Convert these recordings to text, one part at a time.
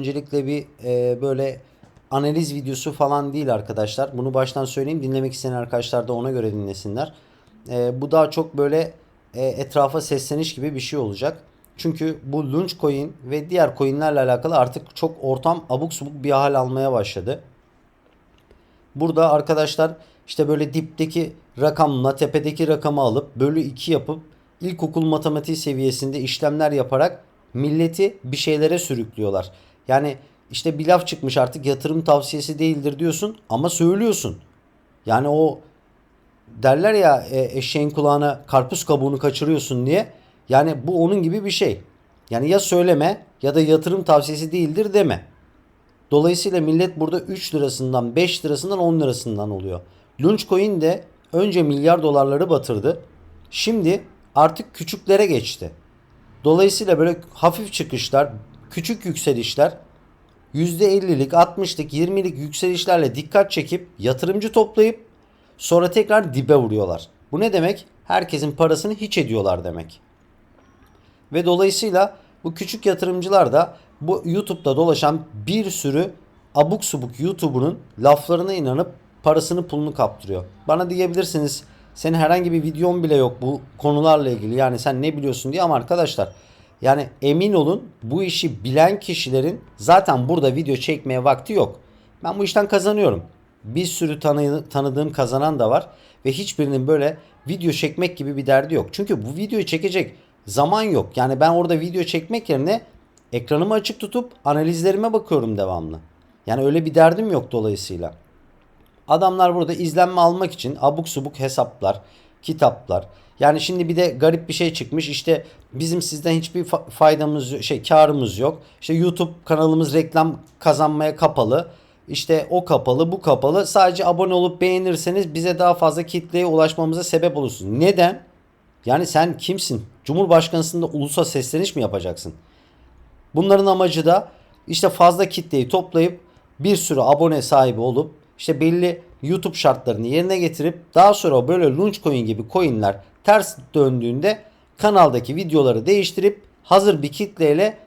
Öncelikle bir e, böyle analiz videosu falan değil arkadaşlar. Bunu baştan söyleyeyim. Dinlemek isteyen arkadaşlar da ona göre dinlesinler. E, bu daha çok böyle e, etrafa sesleniş gibi bir şey olacak. Çünkü bu Launch Coin ve diğer coinlerle alakalı artık çok ortam abuk subuk bir hal almaya başladı. Burada arkadaşlar işte böyle dipteki rakamla tepedeki rakamı alıp bölü 2 yapıp ilkokul matematiği seviyesinde işlemler yaparak milleti bir şeylere sürüklüyorlar. Yani işte bir laf çıkmış artık yatırım tavsiyesi değildir diyorsun ama söylüyorsun. Yani o derler ya e, eşeğin kulağına karpuz kabuğunu kaçırıyorsun diye. Yani bu onun gibi bir şey. Yani ya söyleme ya da yatırım tavsiyesi değildir deme. Dolayısıyla millet burada 3 lirasından 5 lirasından 10 lirasından oluyor. Launchcoin de önce milyar dolarları batırdı. Şimdi artık küçüklere geçti. Dolayısıyla böyle hafif çıkışlar, küçük yükselişler %50'lik, 60'lık, 20'lik yükselişlerle dikkat çekip yatırımcı toplayıp sonra tekrar dibe vuruyorlar. Bu ne demek? Herkesin parasını hiç ediyorlar demek. Ve dolayısıyla bu küçük yatırımcılar da bu YouTube'da dolaşan bir sürü abuk subuk YouTuber'ın laflarına inanıp parasını pulunu kaptırıyor. Bana diyebilirsiniz senin herhangi bir videon bile yok bu konularla ilgili yani sen ne biliyorsun diye ama arkadaşlar yani emin olun bu işi bilen kişilerin zaten burada video çekmeye vakti yok. Ben bu işten kazanıyorum. Bir sürü tanı, tanıdığım kazanan da var ve hiçbirinin böyle video çekmek gibi bir derdi yok. Çünkü bu videoyu çekecek zaman yok. Yani ben orada video çekmek yerine ekranımı açık tutup analizlerime bakıyorum devamlı. Yani öyle bir derdim yok dolayısıyla. Adamlar burada izlenme almak için abuk subuk hesaplar, kitaplar. Yani şimdi bir de garip bir şey çıkmış. İşte bizim sizden hiçbir fa- faydamız şey karımız yok. İşte YouTube kanalımız reklam kazanmaya kapalı. İşte o kapalı, bu kapalı. Sadece abone olup beğenirseniz bize daha fazla kitleye ulaşmamıza sebep olursunuz. Neden? Yani sen kimsin? Cumhurbaşkanısında ulusa sesleniş mi yapacaksın? Bunların amacı da işte fazla kitleyi toplayıp bir sürü abone sahibi olup işte belli YouTube şartlarını yerine getirip daha sonra böyle Launchcoin gibi coinler ters döndüğünde kanaldaki videoları değiştirip hazır bir kitleyle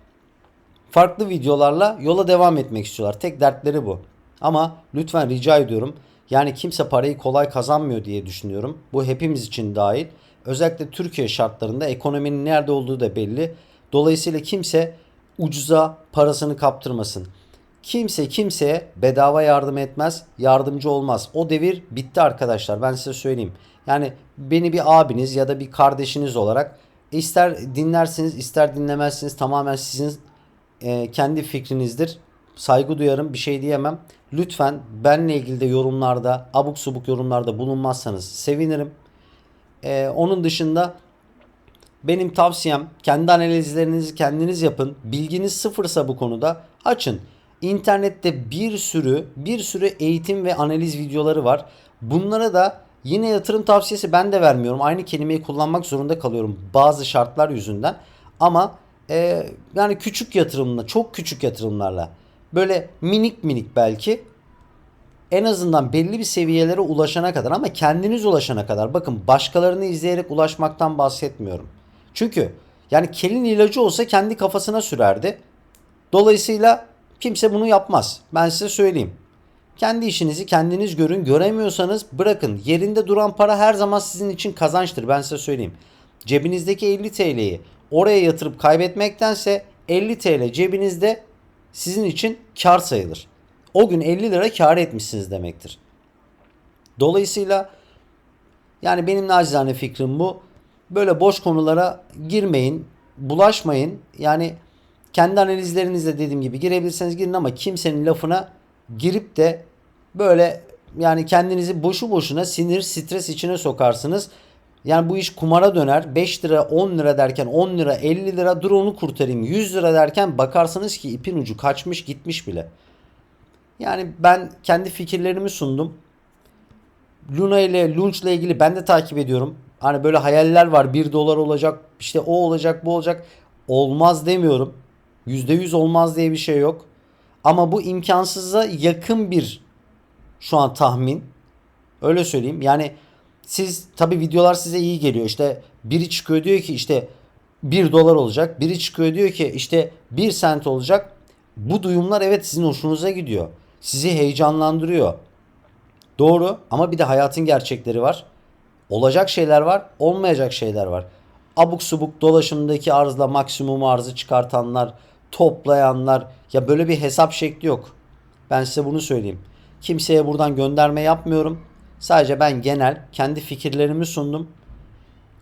farklı videolarla yola devam etmek istiyorlar. Tek dertleri bu. Ama lütfen rica ediyorum. Yani kimse parayı kolay kazanmıyor diye düşünüyorum. Bu hepimiz için dahil. Özellikle Türkiye şartlarında ekonominin nerede olduğu da belli. Dolayısıyla kimse ucuza parasını kaptırmasın. Kimse kimseye bedava yardım etmez, yardımcı olmaz. O devir bitti arkadaşlar ben size söyleyeyim. Yani beni bir abiniz ya da bir kardeşiniz olarak ister dinlersiniz ister dinlemezsiniz tamamen sizin e, kendi fikrinizdir. Saygı duyarım bir şey diyemem. Lütfen benle ilgili de yorumlarda abuk subuk yorumlarda bulunmazsanız sevinirim. E, onun dışında benim tavsiyem kendi analizlerinizi kendiniz yapın. Bilginiz sıfırsa bu konuda açın. İnternette bir sürü bir sürü eğitim ve analiz videoları var. Bunlara da yine yatırım tavsiyesi ben de vermiyorum. Aynı kelimeyi kullanmak zorunda kalıyorum bazı şartlar yüzünden. Ama e, yani küçük yatırımla, çok küçük yatırımlarla böyle minik minik belki en azından belli bir seviyelere ulaşana kadar ama kendiniz ulaşana kadar bakın başkalarını izleyerek ulaşmaktan bahsetmiyorum. Çünkü yani kelin ilacı olsa kendi kafasına sürerdi. Dolayısıyla kimse bunu yapmaz. Ben size söyleyeyim. Kendi işinizi kendiniz görün. Göremiyorsanız bırakın. Yerinde duran para her zaman sizin için kazançtır. Ben size söyleyeyim. Cebinizdeki 50 TL'yi oraya yatırıp kaybetmektense 50 TL cebinizde sizin için kar sayılır. O gün 50 lira kar etmişsiniz demektir. Dolayısıyla yani benim nacizane fikrim bu. Böyle boş konulara girmeyin, bulaşmayın. Yani kendi analizlerinizle dediğim gibi girebilirseniz girin ama kimsenin lafına girip de böyle yani kendinizi boşu boşuna sinir, stres içine sokarsınız. Yani bu iş kumara döner. 5 lira 10 lira derken 10 lira 50 lira dur onu kurtarayım 100 lira derken bakarsınız ki ipin ucu kaçmış gitmiş bile. Yani ben kendi fikirlerimi sundum. Luna ile Launch ile ilgili ben de takip ediyorum. Hani böyle hayaller var 1 dolar olacak işte o olacak bu olacak. Olmaz demiyorum. %100 olmaz diye bir şey yok. Ama bu imkansıza yakın bir şu an tahmin. Öyle söyleyeyim. Yani siz tabi videolar size iyi geliyor. İşte biri çıkıyor diyor ki işte 1 dolar olacak. Biri çıkıyor diyor ki işte 1 sent olacak. bu duyumlar evet sizin hoşunuza gidiyor. Sizi heyecanlandırıyor. Doğru ama bir de hayatın gerçekleri var. Olacak şeyler var, olmayacak şeyler var. Abuk subuk dolaşımdaki arzla maksimum arzı çıkartanlar, toplayanlar ya böyle bir hesap şekli yok. Ben size bunu söyleyeyim. Kimseye buradan gönderme yapmıyorum. Sadece ben genel kendi fikirlerimi sundum.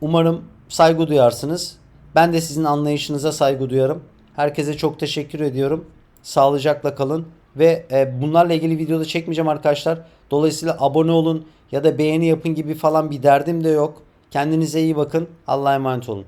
Umarım saygı duyarsınız. Ben de sizin anlayışınıza saygı duyarım. Herkese çok teşekkür ediyorum. Sağlıcakla kalın ve e, bunlarla ilgili videoda çekmeyeceğim arkadaşlar. Dolayısıyla abone olun ya da beğeni yapın gibi falan bir derdim de yok. Kendinize iyi bakın. Allah'a emanet olun.